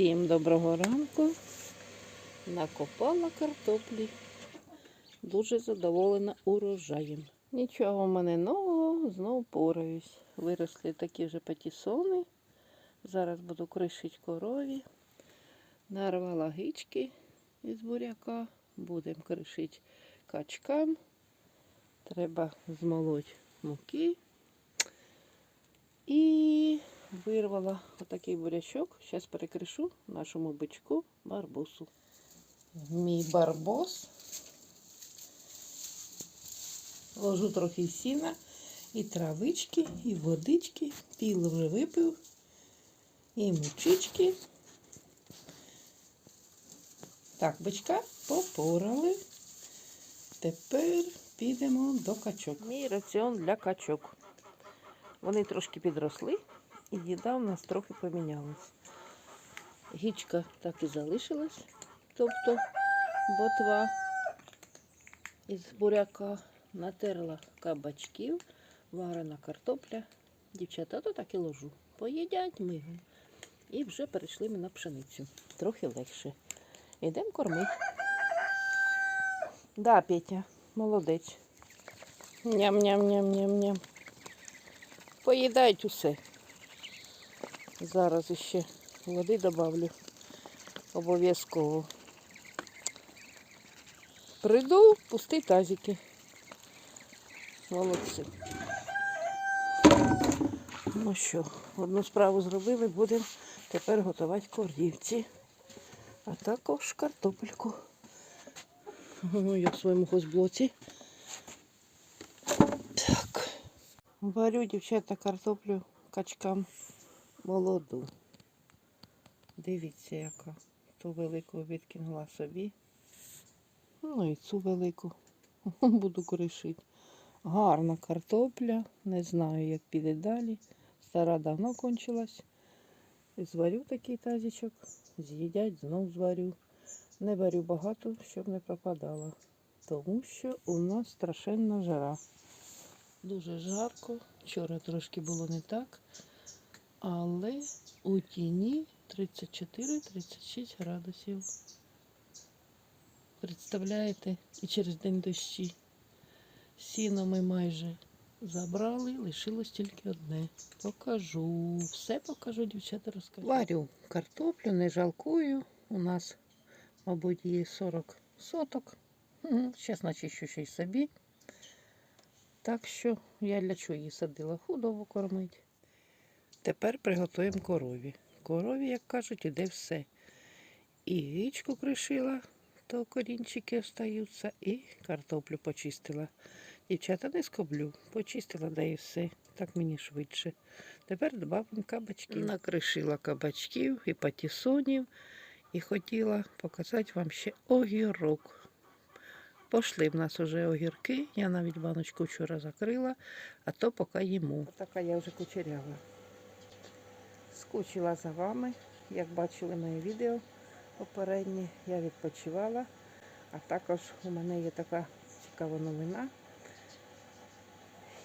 Всім доброго ранку. Накопала картоплі. Дуже задоволена урожаєм. Нічого в мене нового, знов пораюсь. Виросли такі вже патісони. Зараз буду кришити корові. Нарвала гички із буряка. Будемо кришити качкам. Треба змолоть муки. І вирвала отакий бурячок. Зараз перекришу нашому бичку барбусу. Мій барбос. Ложу трохи сіна і травички, і водички. Піл вже випив. І мучички. Так, бичка попорали. Тепер підемо до качок. Мій раціон для качок. Вони трошки підросли, і їда в нас трохи помінялась. Гічка так і залишилась, тобто ботва із буряка натерла кабачків, варена картопля. Дівчата, то так і ложу. Поїдять мигом. І вже перейшли ми на пшеницю. Трохи легше. Йдемо кормити. Да, Петя, молодець. Ням-ням-ням-ням-ням. Поїдають усе. Зараз ще води добавлю. Обов'язково. Прийду, пусти тазики. Молодці. Ну що, одну справу зробили, будемо тепер готувати корівці. А також картопельку. Ну, я в своєму хозблоці. Так. Варю, дівчата, картоплю качкам молоду. Дивіться, яка. Ту велику відкинула собі. Ну і цю велику буду кришити. Гарна картопля. Не знаю, як піде далі. Стара давно кончилась. Зварю такий тазичок, з'їдять, знов зварю. Не варю багато, щоб не пропадала. Тому що у нас страшенна жара. Дуже жарко. Вчора трошки було не так. Але у тіні 34-36 градусів. Представляєте? І через день дощі. Сіно ми майже забрали, лишилось тільки одне. Покажу. Все покажу, дівчата, розкажу. Варю картоплю, не жалкую. У нас, мабуть, є 40 соток. Зараз начищу ще й собі. Так що я для чого її садила? Худобу кормить. Тепер приготуємо корові. Корові, як кажуть, іде все. І річку кришила, то корінчики остаються, і картоплю почистила. Дівчата не скоблю, почистила, да і все. Так мені швидше. Тепер додамо кабачків. Накришила кабачків і патісонів. І хотіла показати вам ще огірок. Пошли в нас уже огірки. Я навіть баночку вчора закрила, а то поки їму. Така я вже кучерява. Скучила за вами. Як бачили моє відео попереднє, я відпочивала. А також у мене є така цікава новина.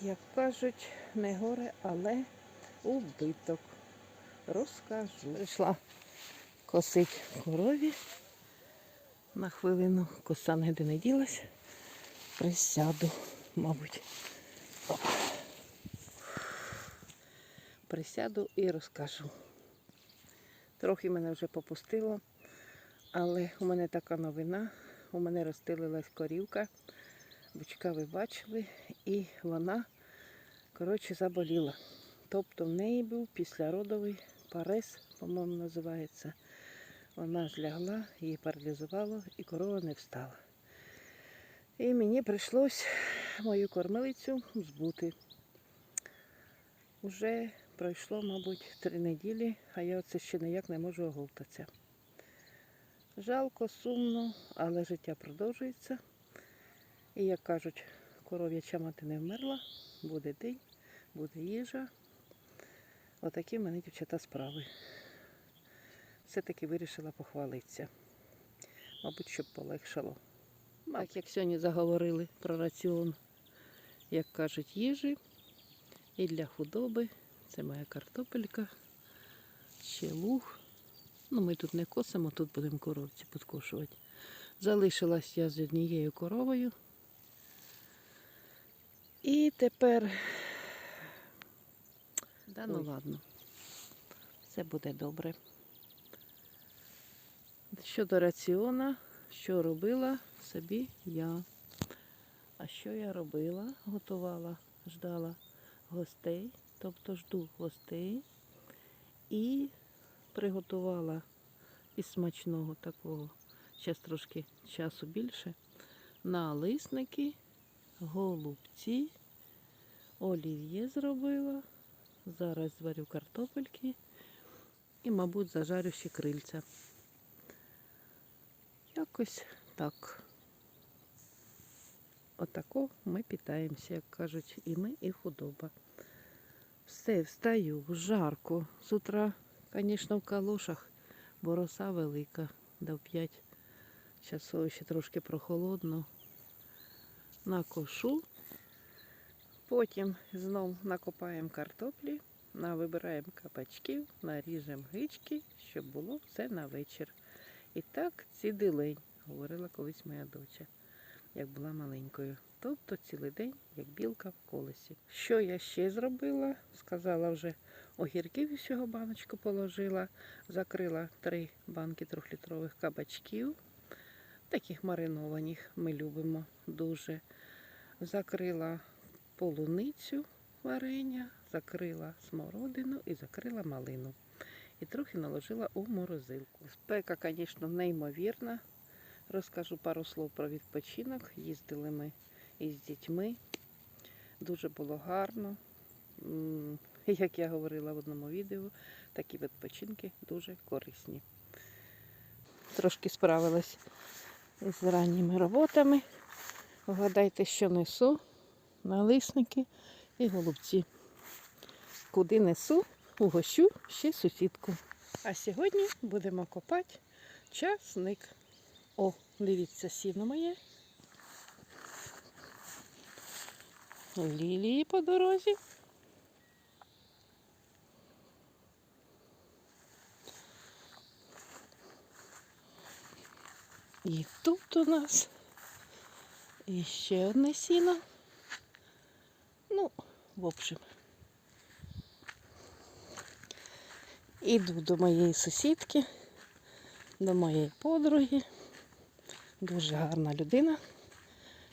Як кажуть, не горе, але убиток. Розкажу. Прийшла косить корові. На хвилину коса ніде не ділась. Присяду, мабуть. Присяду і розкажу. Трохи мене вже попустило, але у мене така новина. У мене розстелилась корівка. Бучка ви бачили, і вона, коротше, заболіла. Тобто в неї був післяродовий парез, по-моєму, називається. Вона злягла, її паралізувало і корова не встала. І мені прийшлось мою кормилицю збути. Уже пройшло, мабуть, три неділі, а я оце ще ніяк не можу оговтатися. Жалко, сумно, але життя продовжується. І як кажуть, коров'яча мати не вмерла, буде день, буде їжа. Отакі в мене дівчата справи. Все-таки вирішила похвалитися. Мабуть, щоб полегшало. Так як сьогодні заговорили про раціон, як кажуть, їжі і для худоби. Це моя картопелька, ще луг Ну, ми тут не косимо, тут будемо коровці підкошувати. Залишилась я з однією коровою. І тепер. Да ну Ой. ладно. Все буде добре. Щодо раціона, що робила собі я. А що я робила? Готувала, ждала гостей, тобто жду гостей. І приготувала із смачного такого, зараз трошки часу більше, налисники, голубці, олів'є зробила. Зараз зварю картопельки і, мабуть, зажарю ще крильця. Якось так. Отако ми питаємося, як кажуть, і ми, і худоба. Все, встаю, жарко. З утра, звісно, в калошах, бо роса велика, до 5 часов ще трошки прохолодно. Накошу. Потім знов накопаємо картоплі, навибираємо кабачків, наріжемо гички, щоб було все на вечір. І так цілий говорила колись моя доча, як була маленькою. Тобто цілий день, як білка в колесі. Що я ще зробила? Сказала вже огірків всього баночку положила, закрила три банки трьохлітрових кабачків, таких маринованих ми любимо дуже. Закрила полуницю варення, закрила смородину і закрила малину. І трохи наложила у морозилку. Спека, звісно, неймовірна. Розкажу пару слов про відпочинок. Їздили ми із дітьми. Дуже було гарно. Як я говорила в одному відео, такі відпочинки дуже корисні. Трошки справилась з ранніми роботами. Вгадайте, що несу. Налисники і голубці. Куди несу, угощу ще сусідку. А сьогодні будемо копати часник. О, дивіться, сіно моє. Лілії по дорозі. І тут у нас іще одне сіно. Ну, в общем. Іду до моєї сусідки, до моєї подруги. Дуже гарна людина,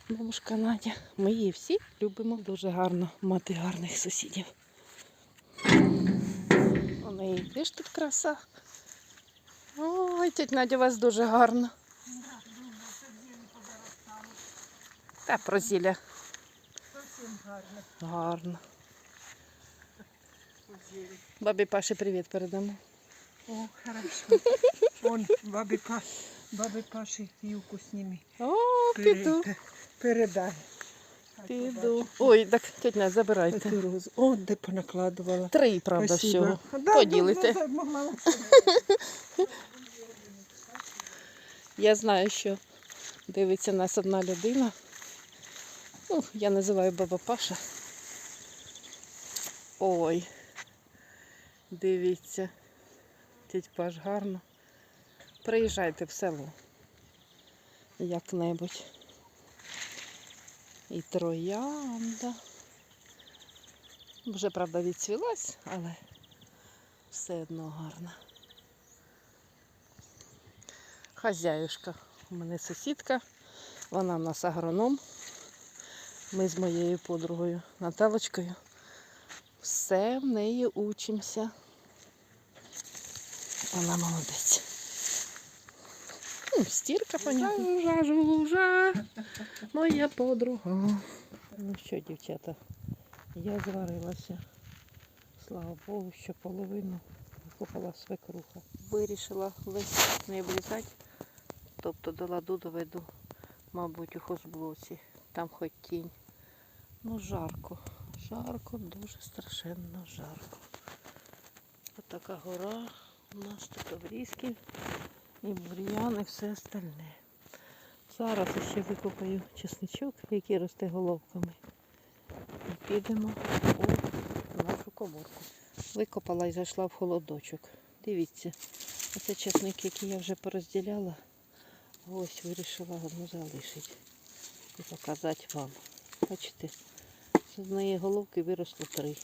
бабушка Надя. Ми її всі любимо дуже гарно мати гарних сусідів. У неї теж тут краса. Ой, тетя Надя, у вас дуже гарно. Та про зілля гарно. гарно. Бабі Паші привіт передамо. О, хорошо. Он, бабі Паш, бабі Паші юбку сніми. О, піду, Передай. Піду. Ой, так тетя забирайте. О, де понакладувала. Три, правда, всього. Поділите. Я знаю, що дивиться нас одна людина. Ну, я називаю баба Паша. Ой. Дивіться. Тіть Паш гарно. Приїжджайте в село. Як-небудь. І троянда. Вже, правда, відцвілась, але все одно гарна. Хазяюшка. У мене сусідка, вона в нас агроном. Ми з моєю подругою Наталочкою. Все в неї учимося. Вона молодець. Ну, стірка, понятно. Жужа, жужа, моя подруга. Ну що, дівчата, я зварилася. Слава Богу, що половину викопала свекруха. Вирішила весь не обрізати, тобто до ладу доведу, мабуть, у хозблоці. Там хоч тінь. Ну, жарко. Жарко, дуже страшенно жарко. Отака гора у нас тут обрізки і бур'ян і все остальне. Зараз ще викопаю чесничок, який росте головками. І підемо у нашу коморку. Викопала і зайшла в холодочок. Дивіться, Оце часник, який я вже порозділяла. Ось вирішила одну залишити і показати вам. Бачите, з однієї головки виросло три.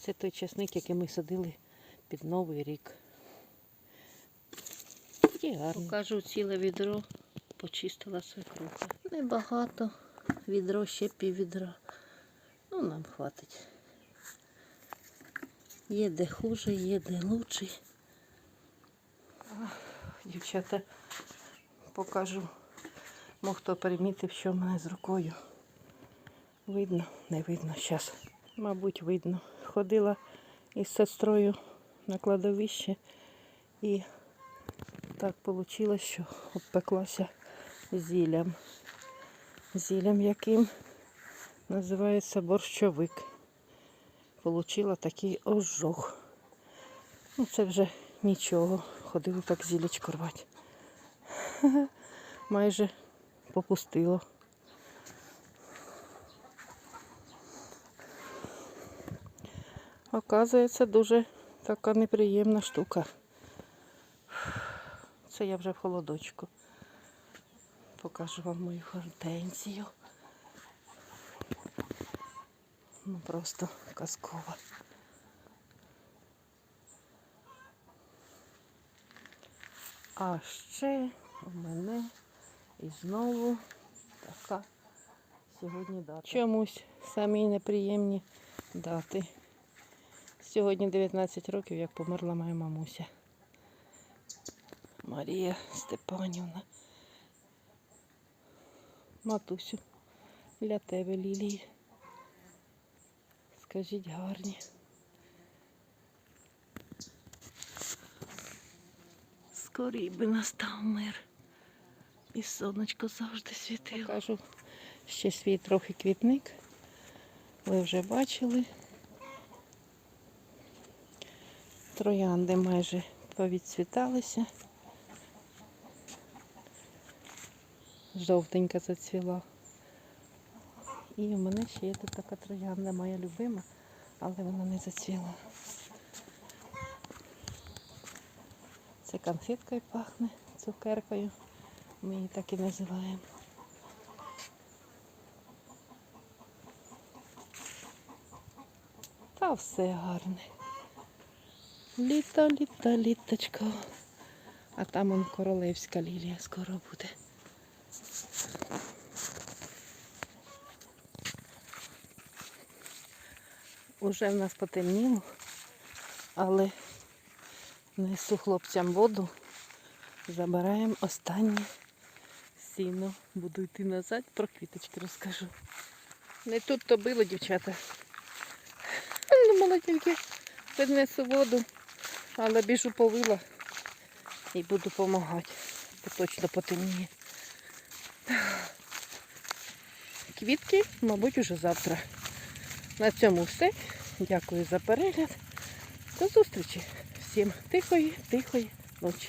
Це той часник, який ми садили під Новий рік. Такі гарні. Покажу ціле відро, почистила свекруха. Небагато. Відро ще пів відра. Ну, нам хватить. Є де хуже, є де лучше. Дівчата, покажу. Мог хто примітив, що в мене з рукою. Видно, не видно зараз. Мабуть, видно. Ходила із сестрою на кладовище і так вийшло, що обпеклася зіллям. Зіллям яким називається борщовик. Получила такий ожог. Ну, це вже нічого. Ходили так зілечко рвати. Майже попустило. Оказується, дуже така неприємна штука. Це я вже в холодочку. Покажу вам мою гортензію. Ну просто казкова. А ще у мене і знову така сьогодні дата. Чомусь самі неприємні дати. Сьогодні 19 років, як померла моя мамуся. Марія Степанівна. Матусю, для тебе лілії. Скажіть гарні. Скорій би настав мир. І сонечко завжди світило. Покажу ще свій трохи квітник. Ви вже бачили. Троянди майже повідцвіталися. Жовтенька зацвіла. І в мене ще є тут така троянда, моя любима, але вона не зацвіла. Це конфеткою пахне, цукеркою. Ми її так і називаємо. Та все гарне. Літо, літо, літочко. А там он королевська лілія скоро буде. Уже в нас потемніло, але несу хлопцям воду, забираємо останнє сіно. Буду йти назад, про квіточки розкажу. Не тут то було, дівчата. Думала тільки піднесу воду, але біжу повила і буду допомагати, бо точно потемніє. Квітки, мабуть, уже завтра. На цьому все. Дякую за перегляд. До зустрічі. Всім тихої, тихої ночі.